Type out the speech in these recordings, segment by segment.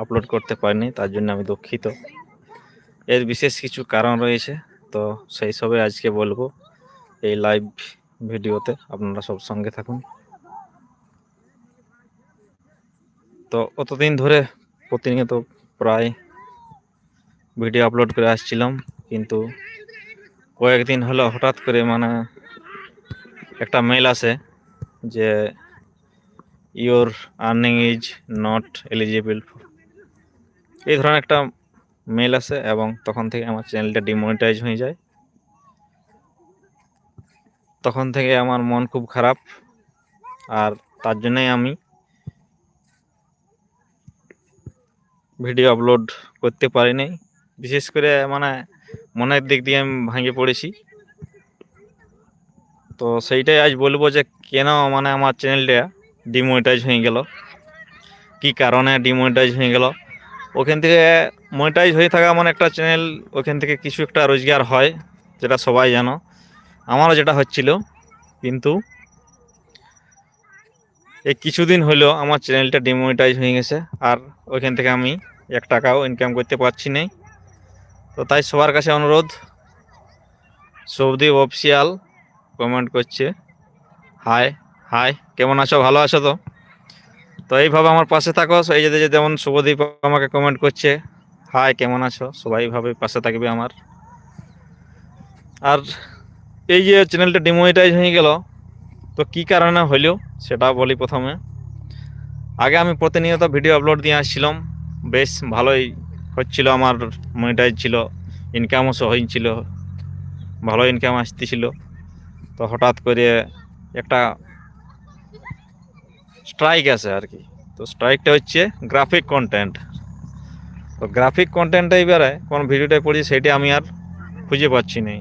Upload করতে পারিনি, তার জন্য আমি দুঃখিত। এর বিশেষ কিছু কারণ রয়েছে, তো সেই সবে আজকে বলব এই লাইভ ভিডিওতে, আপনারা সব সঙ্গে থাকুন। তো অতদিন ধরে প্রতিনিয়ত প্রায় ভিডিও আপলোড করে আসছিলাম, কিন্তু কয়েকদিন হলো হঠাৎ করে মানে একটা মেল আসে যে your earning is not eligible এই ধরনের একটা মেল আসে এবং তখন থেকে আমার চ্যানেলটা ডিমনিটাইজ হয়ে যায়। তখন থেকে আমার মন খুব খারাপ আর তার জন্যই আমি ভিডিও আপলোড করতে পারিনি বিশেষ করে মানে মনের দিক দিয়ে আমি ভাঙে পড়েছি। তো সেইটাই আজ বলব যে কেন মানে আমার চ্যানেলটা ডিমনিটাইজ হয়ে গেল। কি কারণে ডিমনিটাইজ হয়ে গেল? ওখান থেকে মনিটাইজ হয়ে থাকা মানে একটা চ্যানেল ওখান থেকে কিছু একটা রোজগার হয়, যেটা সবাই জানো। আমারও যেটা হচ্ছিল, কিন্তু এই কিছুদিন হলো আমার চ্যানেলটা ডিমনিটাইজ হয়ে গেছে, আর ওইখান থেকে আমি এক টাকাও ইনকাম করতে পারছি না তো তাই সবার কাছে অনুরোধ, সৌদি অফিসিয়াল কমেন্ট করছে হাই হাই কেমন আছো? ভালো আছো তো? তো এইভাবে আমার পাশে থাকো। এই যে যেমন শুভদীপ আমাকে কমেন্ট করছে। হাই কেমন আছো? সবাই ভাবে পাশে থাকবে আমার। আর এই যে চ্যানেলটা ডিমোনিটাইজ হয়ে গেল, তো কি কারণে হইল সেটা বলি প্রথমে। আগে আমি প্রতিনিয়ত ভিডিও আপলোড দিয়ে আসছিলাম। বেশ ভালোই হচ্ছিল আমার মনিটাইজ ছিল ইনকামও হয়েছিল ভালো ইনকাম আসতেছিল। তো হঠাৎ করে একটা স্ট্রাইক আছে আর কি তো স্ট্রাইকটা হচ্ছে গ্রাফিক কন্টেন্ট তো গ্রাফিক কন্টেন্টটা এবারে কোন ভিডিওটায় পড়ছি সেটা আমি আর খুঁজে পাচ্ছি না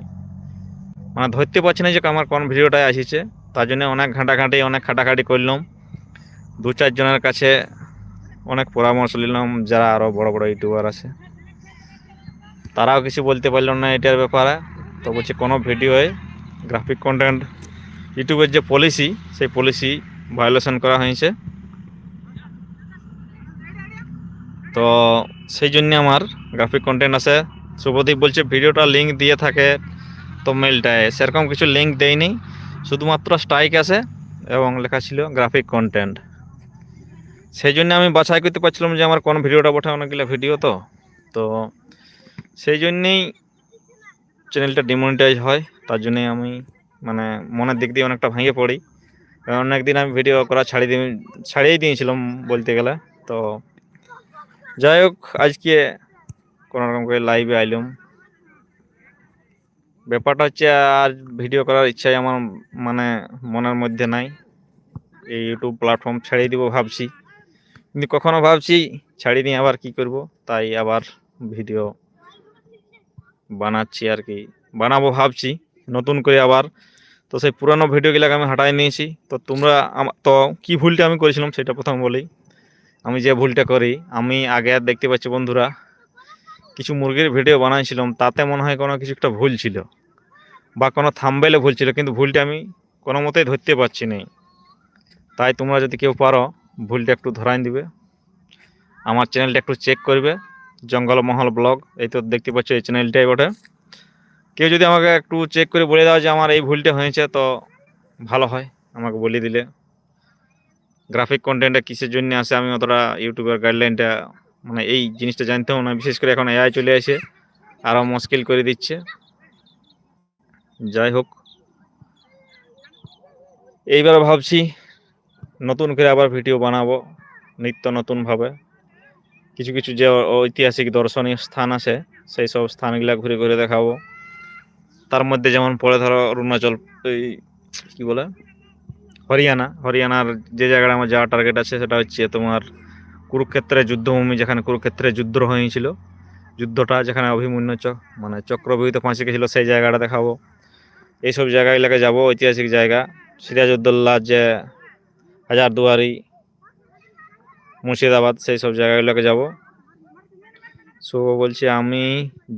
মানে ধরতে পারছি না যে আমার কোন ভিডিওটায় আসিছে। তার জন্য অনেক ঘাঁটাঘাঁটি, অনেক খাটাখাটি করলাম। দু চারজনের কাছে অনেক পরামর্শ নিলাম, যারা আরও বড় বড় ইউটিউবার আছে। তারাও কিছু বলতে পারলাম না এটার ব্যাপারে। তো বলছে কোনো ভিডিওয়ে গ্রাফিক কন্টেন্ট ইউটিউবের যে পলিসি সেই পলিসি ভায়োলেশন করা হয়েছে। তো সেই জন্য আমার গ্রাফিক কন্টেন্ট আছে। শুভদীপ বলছে, ভিডিওটা লিঙ্ক দিয়ে থাকে তো মেলটায় সেরকম কিছু লিঙ্ক দেয়নি। শুধুমাত্র স্ট্রাইক আছে এবং লেখা ছিল গ্রাফিক কন্টেন্ট সেই জন্য আমি বাছাই করতে পারছিলাম যে আমার কোন ভিডিওটা বটে অনেকগুলো ভিডিও তো। তো সেই জন্যেই চ্যানেলটা ডিমনিটাইজ হয়। তার জন্যই আমি মানে মনের দিক দিয়ে অনেকটা ভেঙে পড়ি। অনেকদিন আমি ভিডিও করা ছাড়িয়ে দিয়ে ছাড়িয়েই দিয়েছিলাম বলতে গেলে। তো যাই হোক, আজকে কোনো রকম করে লাইভে আইলাম। ব্যাপারটা হচ্ছে, আর ভিডিও করার ইচ্ছাই আমার মানে মনের মধ্যে নাই। এই ইউটিউব প্ল্যাটফর্ম ছাড়িয়ে দিব ভাবছি। কিন্তু কখনো ভাবছি, ছাড়িয়ে নিয়ে আবার কি করব? তাই আবার ভিডিও বানাচ্ছি আর কি। বানাবো ভাবছি। নতুন করে আবার তো সেই পুরানো ভিডিওগুলোকে আমি হাঁটাই নিয়েছি। তো তোমরা তো কি ভুলটা আমি করেছিলাম সেটা প্রথম বলি। আমি যে ভুলটা করি, আমি আগে আর দেখতে পাচ্ছি বন্ধুরা, কিছু মুরগির ভিডিও বানাইছিলাম, তাতে মনে হয় কোনো কিছু একটা ভুল ছিল বা কোনো থাম্বেলে ভুল ছিল, কিন্তু ভুলটা আমি কোনো মতেই ধরতে পারছি না তাই তোমরা যদি কেউ পারো, ভুলটা একটু ধরাই দিবে। আমার চ্যানেলটা একটু চেক করবে, জঙ্গলমহল ব্লগ, এই তো দেখতে পাচ্ছ এই চ্যানেলটাই বটে। কেউ যদি আমাকে একটু চেক করে বলে দাও যে আমার এই ভুলটা হয়েছে, তো ভালো হয় আমাকে বলে দিলে। গ্রাফিক কন্টেন্টটা কিসের জন্য আসে? আমি অতটা ইউটিউবের গাইডলাইনটা মানে এই জিনিসটা জানতেও না। বিশেষ করে এখন এআই চলে আসে আরও মুশকিল করে দিচ্ছে। যাই হোক। এইবার ভাবছি নতুন করে আবার ভিডিও বানাবো, নিত্য নতুনভাবে। কিছু কিছু যে ঐতিহাসিক দর্শনীয় স্থান আছে, সেই সব স্থানগুলো ঘুরে ঘুরে দেখাবো। তার মধ্যে যেমন পড়ে ধরো অরুণাচল, এই কী বলে? হরিয়ানা, হরিয়ানার যে জায়গাটা আমার যাওয়ার টার্গেট আছে সেটা হচ্ছে তোমার কুরুক্ষেত্রের যুদ্ধভূমি, যেখানে কুরুক্ষেত্রে যুদ্ধ হয়েছিল, যুদ্ধটা যেখানে অভিমন্যু চক মানে চক্রবিহিত ফাঁসি গেছিল, সেই জায়গাটা দেখাবো। এইসব জায়গা এলাকায় যাব, ঐতিহাসিক জায়গা। সিরাজউদ্দৌল্লা যে হাজারদুয়ারি, মুর্শিদাবাদ, সেই সব জায়গাগুলোকে যাব। সো বলছি, আমি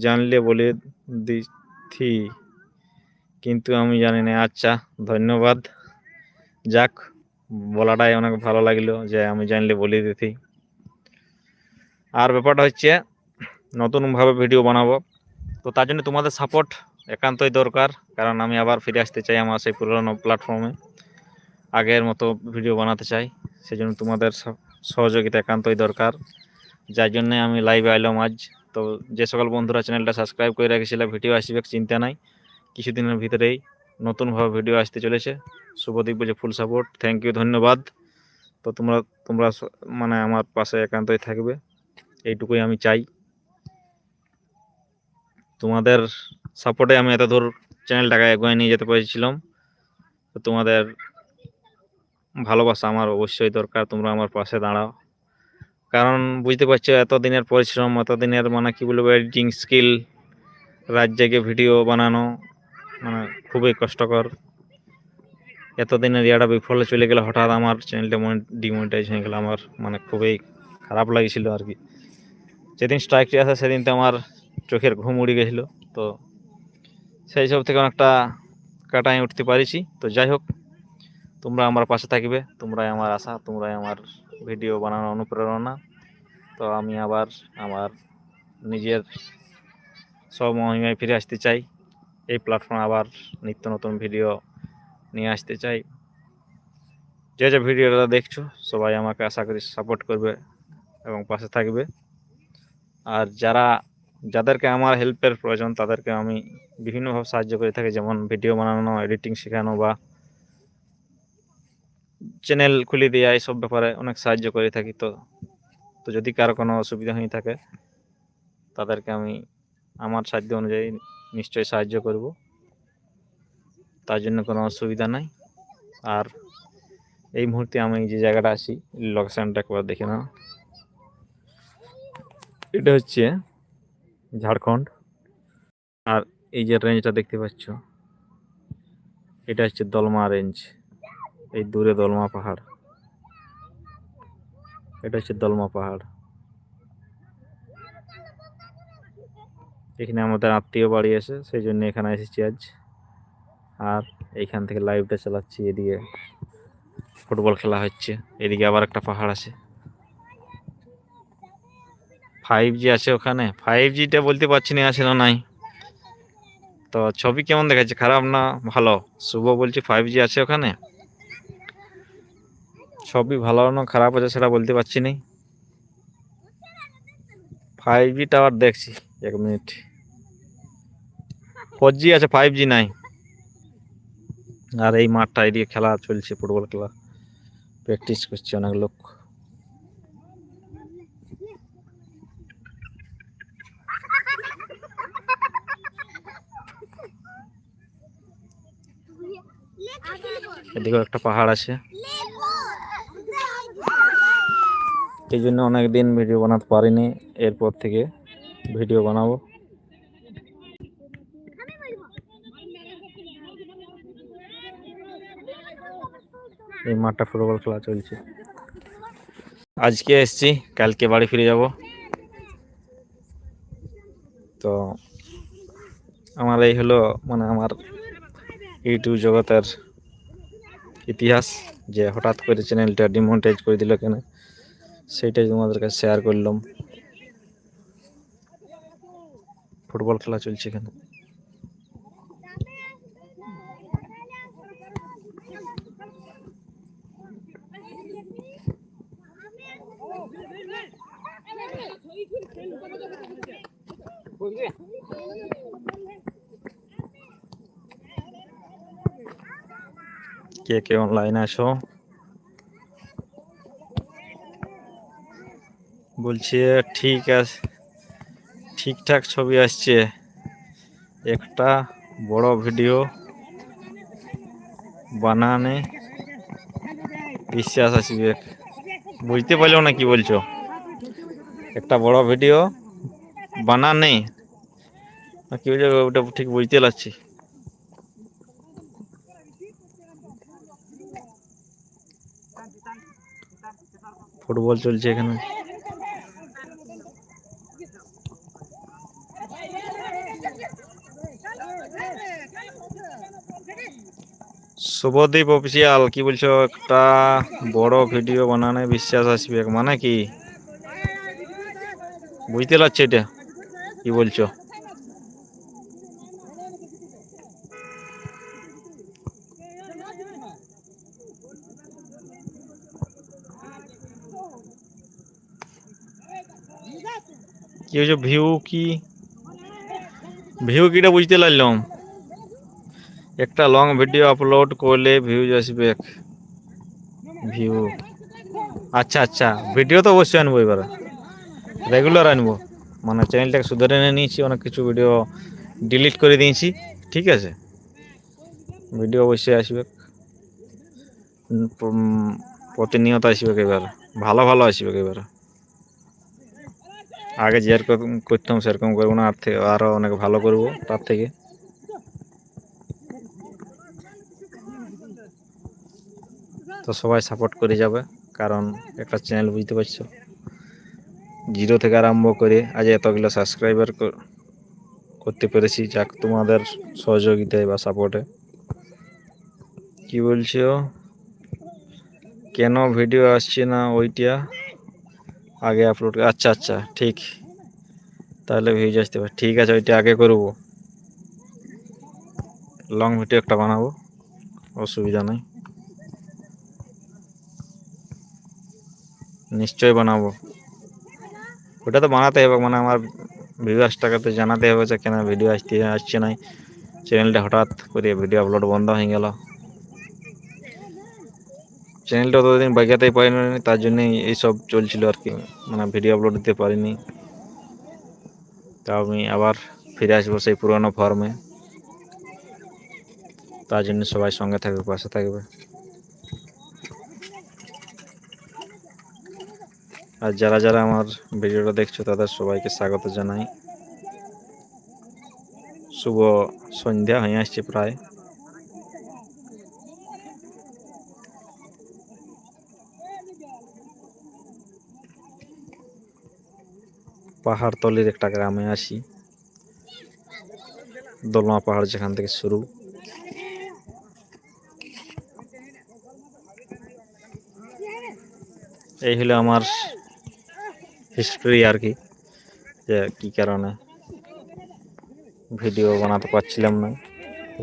জানলে বলে দিথি কিন্তু আমি জানি না। আচ্ছা ধন্যবাদ। যাক, বলাটাই অনেক ভালো লাগল যে আমি জানলে বলে দিতি। আর ব্যাপারটা হচ্ছে, নতুনভাবে ভিডিও বানাবো। তো তার জন্য তোমাদের সাপোর্ট একান্তই দরকার, কারণ আমি আবার ফিরে আসতে চাই আমার সেই পুরনো প্ল্যাটফর্মে আগের মতো ভিডিও বানাতে চাই সেই জন্য তোমাদের সহযোগিতা একান্তই দরকার। যার জন্যে আমি লাইভে আইলাম আজ। তো যে সকল বন্ধুরা চ্যানেলটা সাবস্ক্রাইব করে রেখেছিল ভিডিও আসবে, চিন্তা নাই। কিছুদিনের ভিতরেই নতুনভাবে ভিডিও আসতে চলেছে। শুভদীপ বলছে ফুল সাপোর্ট থ্যাংক ইউ ধন্যবাদ। তো তোমরা তোমরা মানে আমার পাশে একান্তই থাকবে। এইটুকুই আমি চাই। তোমাদের সাপোর্টে আমি এত দূর চ্যানেলটাকে এগিয়ে নিয়ে যেতে পেরেছিলাম। তো তোমাদের ভালোবাসা আমার অবশ্যই দরকার। তোমরা আমার পাশে দাঁড়াও। কারণ বুঝতে পারছ, এতদিনের পরিশ্রম, এতদিনের মানে কি বলব এডিটিং স্কিল রাত জেগে ভিডিও বানানো মানে খুবই কষ্টকর। এতদিনের ইয়াটা বিফলে চলে গেলে হঠাৎ আমার চ্যানেলটা ডিমনিটাইজ হয়ে গেল আমার মানে খুবই খারাপ লাগছিল আর কি। যেদিন স্ট্রাইকটি আসে সেদিন তো আমার চোখের ঘুম উড়ে গেছিল। তো সেই সব থেকে অনেকটা কাটাই উঠতে পারিছি। তো যাই হোক, তোমরা আমার পাশে থাকবে, তোমরাই আমার আশা, তোমরাই আমার ভিডিও বানানোর অনুপ্রেরণা। তো আমি আবার আমার নিজের সব মহিমায় ফিরে আসতে চাই। এই প্ল্যাটফর্মে আবার নিত্য নতুন ভিডিও নিয়ে আসতে চাই। যে যে ভিডিওটা দেখছ, সবাই আমাকে আশা করি সাপোর্ট করবে এবং পাশে থাকবে। আর যারা, যাদেরকে আমার হেল্পের প্রয়োজন, তাদেরকে আমি বিভিন্নভাবে সাহায্য করে থাকি। যেমন ভিডিও বানানো এডিটিং শেখানো বা চ্যানেল খুলে দেওয়া এইসব ব্যাপারে অনেক সাহায্য করে থাকি। তো তো যদি কারও কোনো অসুবিধা হয়ে থাকে, তাদেরকে আমি, আমার সাধ্য অনুযায়ী নিশ্চয়ই সাহায্য করব। তার জন্য কোনো অসুবিধা নাই। আর এই মুহূর্তে আমি যে জায়গাটা আছি, লোকেশানটা একবার দেখে নাও। এটা হচ্ছে ঝাড়খণ্ড। আর এই যে রেঞ্জটা দেখতে পাচ্ছ, এটা হচ্ছে দলমা রেঞ্জ এই দূরে দলমা পাহাড়। এটা হচ্ছে দলমা পাহাড়। এখানে আমাদের আত্মীয় বাড়ি আছে, সেই জন্য এখানে এসেছি আজ। আর এইখান থেকে লাইভটা চালাচ্ছি, এদিকে ফুটবল খেলা হচ্ছে, এদিকে আবার একটা পাহাড় আছে। ফাইভ জি আছে ওখানে ফাইভ জিটা বলতে পারছি না, আছে না নাই। তো ছবি কেমন দেখাচ্ছে, খারাপ না ভালো? শুভ বলছি ফাইভ জি আছে ওখানে। ছবি ভালো না খারাপ আছে সেটা বলতে পারছি না। ফাইভ জি টাওয়ার দেখছি, এক মিনিট ফোর জি আছে ফাইভ জি নাই। আর এই মাঠটা এদিকে খেলা চলছে ফুটবল খেলা। প্র্যাকটিস করছে অনেক লোক। এদিকেও একটা পাহাড় আছে। এই জন্য অনেক দিন ভিডিও বানাতে পারিনি। এরপর থেকে ভিডিও বানাবো। এই মাঠটা ফুটবল খেলা চলছে। আজকে এসছি, কালকে বাড়ি ফিরে যাব। তো আমার এই হলো মানে আমার ইউটিউব জগতের ইতিহাস, যে হঠাৎ করে চ্যানেলটা ডিমনিটাইজ করে দিল কেন, সেইটাই তোমাদের কাছে শেয়ার করলাম। ফুটবল খেলা চলছে এখানে। কে কে অনলাইনে আসো বলছে ঠিক আছে। ঠিকঠাক ছবি আসছে। একটা বড় ভিডিও বানানে বিশ্বাস আসবে বুঝতে পারল না কি বলছো। একটা বড় ভিডিও বানানে কি বলছো, ওটা ঠিক বুঝতে পারছি। ফুটবল চলছে এখানে। শুভদীপ অফিসিয়াল কি বলছো? একটা বড় ভিডিও বানানে বিশ্বাস আসবে মানে কি বুঝতে পারছি এটা। কি বলছো? কি হয়েছে ভিউ কি? ভিউ কিটা বুঝতে লাগলাম একটা লং ভিডিও আপলোড করলে ভিউজ আসবে। ভিউ আচ্ছা আচ্ছা। ভিডিও তো অবশ্যই আনব এবারে। রেগুলার আনব। মানে চ্যানেলটাকে সুধারে নিয়ে নিয়েছি, অনেক কিছু ভিডিও ডিলিট করে দিয়েছি। ঠিক আছে? ভিডিও অবশ্যই আসবে। প্রতিনিয়ত আসবে এবার। ভালো ভালো আসবে এবার। আগে যেরকম করতাম, সেরকম করব না। আর থেকে আরও অনেক ভালো করব, তার থেকে। তো সবাই সাপোর্ট করে যাবে, কারণ একটা চ্যানেল বুঝতে পারছ। জিরো থেকে আরম্ভ করে আজ এতগুলো সাবস্ক্রাইবার করতে পেরেছি, যাক তোমাদের সহযোগিতায় বা সাপোর্টে কি বলছো? কেন ভিডিও আসছে না ওইটা? আগে আপলোড আচ্ছা আচ্ছা ঠিক। তাহলে ভিউজ আসতে পারে। ঠিক আছে, ওইটা আগে করব। লং ভিডিও একটা বানাবো, অসুবিধা নেই। নিশ্চয়ই বানাবো। ওটা তো বানাতে হবে মানে আমার ভিউয়ার্সটাকে তো জানাতে হবে যে, কেন ভিডিও আসতে আসছে নাই। চ্যানেলটা হঠাৎ করে ভিডিও আপলোড বন্ধ হয়ে গেল। চ্যানেলটা ততদিন বাগাতেই পারিনি তার জন্যই এইসব চলছিল আর কি। মানে ভিডিও আপলোড দিতে পারিনি। তা আমি আবার ফিরে আসব সেই পুরোনো ফর্মে তার জন্য সবাই সঙ্গে থাকবে, পাশে থাকবে। আর যারা যারা আমার ভিডিওটা দেখছ, তাদের সবাইকে স্বাগত জানাই। শুভ সন্ধ্যা হয়ে আসছে প্রায়। পাহাড় তলির একটা গ্রামে আসি। দোলমা পাহাড় যেখান থেকে শুরু। এই হলো আমার হিস্ট্রি আর কি, যে কী কারণে ভিডিও বানাতে পারছিলাম না।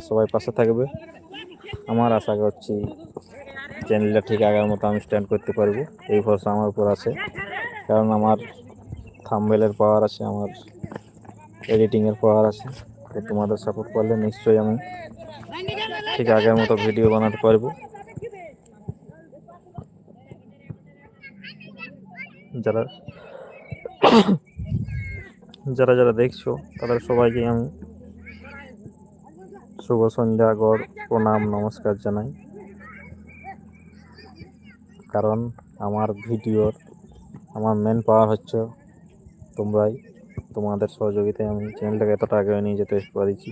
সবাই পাশে থাকবে। আমার আশা করছি চ্যানেলটা ঠিক আগের মতো আমি স্ট্যান্ড করতে পারব। এই ভরসা আমার উপর আছে। কারণ আমার থাম্বেলের পাওয়ার আছে, আমার এডিটিংয়ের পাওয়ার আছে। তো তোমাদের সাপোর্ট করলে নিশ্চয়ই আমি ঠিক আগের মতো ভিডিও বানাতে পারব। যারা যারা যারা দেখছ, তাদের সবাইকে আমি শুভ সন্ধ্যা গড় প্রণাম, নমস্কার জানাই। কারণ আমার ভিডিওর আমার মেন পাওয়ার হচ্ছে তোমরাই। তোমাদের সহযোগিতায় আমি চ্যানেলটাকে এতটা আগে নিয়ে যেতে পারিছি।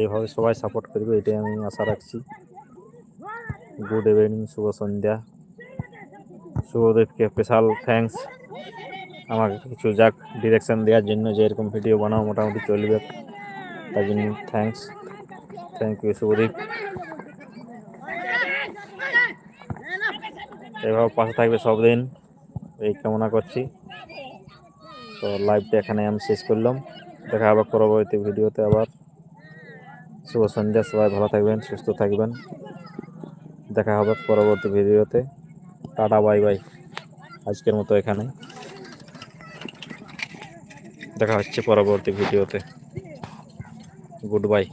এইভাবে সবাই সাপোর্ট করবে, এটাই আমি আশা রাখছি। গুড ইভিনিং শুভ সন্ধ্যা। শুভদেবকে স্পেশাল থ্যাঙ্কস আমাকে কিছু যাক ডিরেকশন দেওয়ার জন্য যে এরকম ভিডিও বানাও, মোটামুটি চলবে। তার জন্য থ্যাঙ্কস থ্যাংক ইউ শুভদীপ। এভাবে পাশে থাকবে সব দিন এই কামনা করছি। তো লাইভটা এখানে আমি শেষ করলাম। দেখা হবে পরবর্তী ভিডিওতে আবার। শুভ সন্ধ্যা, সবাই ভালো থাকবেন, সুস্থ থাকবেন। দেখা হবে পরবর্তী ভিডিওতে টাটা বাই বাই। আজকের মতো এখানে দেখা হচ্ছে পরবর্তী ভিডিওতে। Good bye